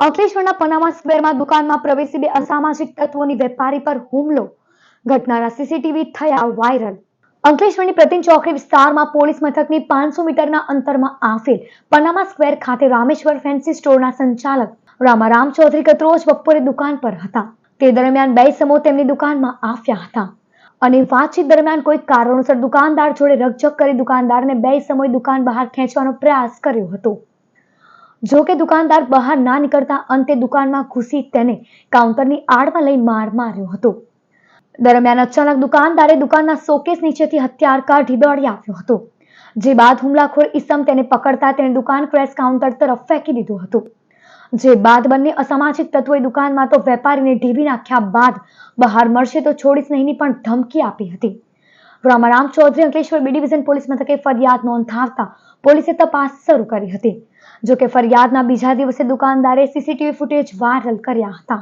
અંકલેશ્વરના પનામા સ્ક્વેરમાં દુકાનમાં પ્રવેશી બે અસામાજિક તત્વોની વેપારી પર હુમલો. ઘટનાના સીસીટીવી થયા વાયરલ. અંકલેશ્વરની પ્રતિન ચોકડી વિસ્તારમાં પોલીસ મથકની પાંચસો મીટરના અંતરમાં આવેલ પનામા સ્ક્વેર ખાતે રામેશ્વર ફેન્સી સ્ટોરના સંચાલક રામારામ ચૌધરી ગતરોજ બપોરે દુકાન પર હતા. તે દરમિયાન બે સમૂહ તેમની દુકાનમાં આવ્યા હતા. અને વાતચીત દરમિયાન કોઈ કારણોસર દુકાનદાર જોડે રકઝક કરી દુકાનદારને બે સમય દુકાન બહાર ખેંચવાનો પ્રયાસ કર્યો હતો. જો કે દુકાનદાર બહાર ના નીકળતા અંતે દુકાનમાં ઘૂસી તેને કાઉન્ટરની આડમાં લઈ માર માર્યો હતો. દરમિયાન અચાનક દુકાનદારે દુકાનના શોકેસ નીચેથી હથિયાર કાઢી દોડી આવ્યો હતો. જે બાદ હુમલાખોર ઈસમ તેને પકડતા તેને દુકાન ક્રેશ કાઉન્ટર તરફ ફેંકી દીધું હતું. જે બાદ બંને અસામાજિક તત્વોએ દુકાનમાં તો વેપારીને ઢીબી નાખ્યા બાદ બહાર મળશે તો છોડીશ નહીંની પણ ધમકી આપી હતી. Ramaram Chaudhary Ankleshwar B division police મથકે ફરિયાદ નોંધાવતા પોલીસે તપાસ શરૂ કરી હતી. જોકે ફરિયાદના બીજા દિવસે દુકાનદારે સીસીટીવી ફૂટેજ વાયરલ કર્યા હતા.